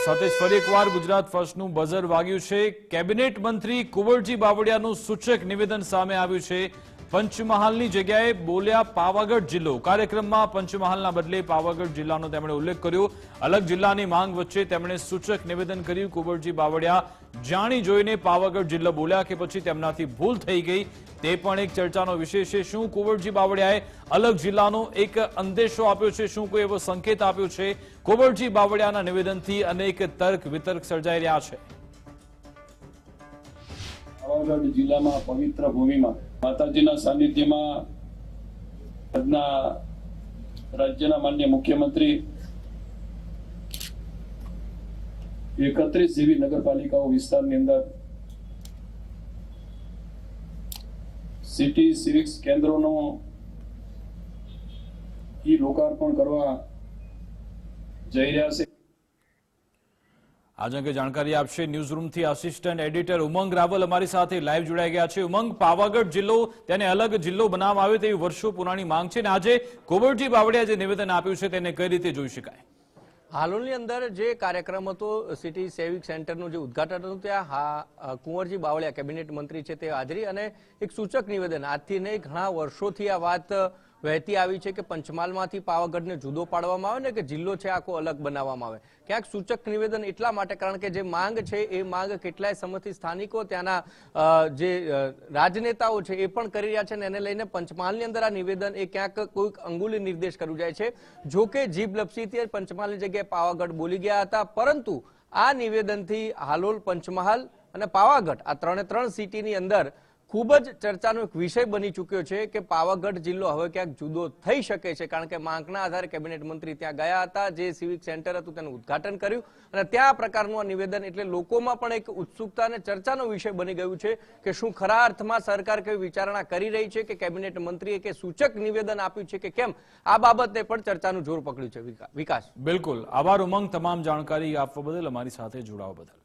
સાથે જ ફરી એકવાર ગુજરાત ફર્સ્ટનું બઝર વાગ્યું છે. કેબિનેટ મંત્રી કુંવરજી બાવળિયાનું સૂચક નિવેદન સામે આવ્યું છે. પંચમહાલની જગ્યાએ બોલ્યા પાવાગઢ જિલ્લો. કાર્યક્રમમાં પંચમહાલના બદલે પાવાગઢ જિલ્લાનો તેમણે ઉલ્લેખ કર્યો. અલગ જિલ્લાની માંગ વચ્ચે તેમણે સૂચક નિવેદન કર્યું. કુંવરજી બાવળિયા જાણી જોઈને પાવાગઢ જિલ્લો બોલ્યા કે પછી તેમનાથી ભૂલ થઈ ગઈ. તે પણ એક ચર્ચાનો વિષય છે. શું કુંવરજી બાવળિયાએ અલગ જિલ્લાનો એક અંદેશો આપ્યો છે? શું કોઈ એવો સંકેત આપ્યો છે? કુંવરજી બાવળિયાના નિવેદનથી અનેક તર્ક વિતર્ક સર્જાઈ રહ્યા છે. પાવાગઢ જિલ્લામાં પવિત્ર ભૂમિમાં. માતાજીના સાનિધ્યમાં આજના રાજ્યના માન્ય મુખ્યમંત્રી એકત્રીસ જેવી નગરપાલિકાઓ વિસ્તારની અંદર સિટી સિવિક્સ કેન્દ્રોનો ઈ લોકાર્પણ કરવા જઈ રહ્યા છે. આજ અંગે જાણકારી આપશે ન્યૂઝરૂમથી આસિસ્ટન્ટ એડિટર ઉમંગ રાવલ અમારી સાથે લાઈવ જોડાઈ ગયા છે. ઉમંગ, પાવાગઢ જિલ્લો તેને અલગ જિલ્લો બનાવવામાં આવે તેવી વર્ષો પુરાણી માંગ છે અને આજે કોબરજી બાવળિયા જે નિવેદન આપ્યું છે તેને કઈ રીતે જોઈ શકાય? હાલોલની અંદર જે કાર્યક્રમ હતો, સિટી સેવિક સેન્ટરનું જે ઉદ્ઘાટન હતું, ત્યાં કુંવરજી બાવળિયા કેબિનેટ મંત્રી છે તે હાજરી અને એક સૂચક નિવેદન. આજથી નહીં, ઘણા વર્ષોથી આ વાત વહેતી આવી છે કે પંચમહાલમાંથી પાવાગઢને જુદો પાડવામાં આવે ને કે જિલ્લો છે આખો અલગ બનાવવામાં આવે. ક્યાંક સૂચક નિવેદન એટલા માટે, કારણ કે જે માંગ છે એ માંગ કેટલાય સમયથી સ્થાનિકો ત્યાંના જે રાજનેતાઓ છે એ પણ કરી રહ્યા છે ને એને લઈને પંચમહાલની અંદર આ નિવેદન એ ક્યાંક કોઈક અંગુલી નિર્દેશ કર્યું જાય છે. જો કે જીભ લપસીથી પંચમહાલની જગ્યાએ પાવાગઢ બોલી ગયા હતા, પરંતુ આ નિવેદનથી હાલોલ, પંચમહાલ અને પાવાગઢ, આ ત્રણે ત્રણ સિટીની અંદર ખૂબ જ ચર્ચાનો એક વિષય બની ચૂક્યો છે કે પાવાગઢ જિલ્લો હવે ક્યાંક જુદો થઈ શકે છે, કારણ કે માંગના આધારે કેબિનેટ મંત્રી ત્યાં ગયા હતા, જે સિવિક સેન્ટર હતું તેનું ઉદ્ઘાટન કર્યું અને ત્યાં પ્રકારનું આ નિવેદન એટલે લોકોમાં પણ એક ઉત્સુકતા અને ચર્ચાનો વિષય બની ગયું છે કે શું ખરા અર્થમાં સરકાર કેવી વિચારણા કરી રહી છે કે કેબિનેટ મંત્રીએ કે સૂચક નિવેદન આપ્યું છે કે કેમ? આ બાબતે પણ ચર્ચાનું જોર પકડ્યું છે વિકાસ. બિલકુલ. આભાર ઉમંગ. તમામ જાણકારી આપવા બદલ અમારી સાથે જોડાવા બદલ.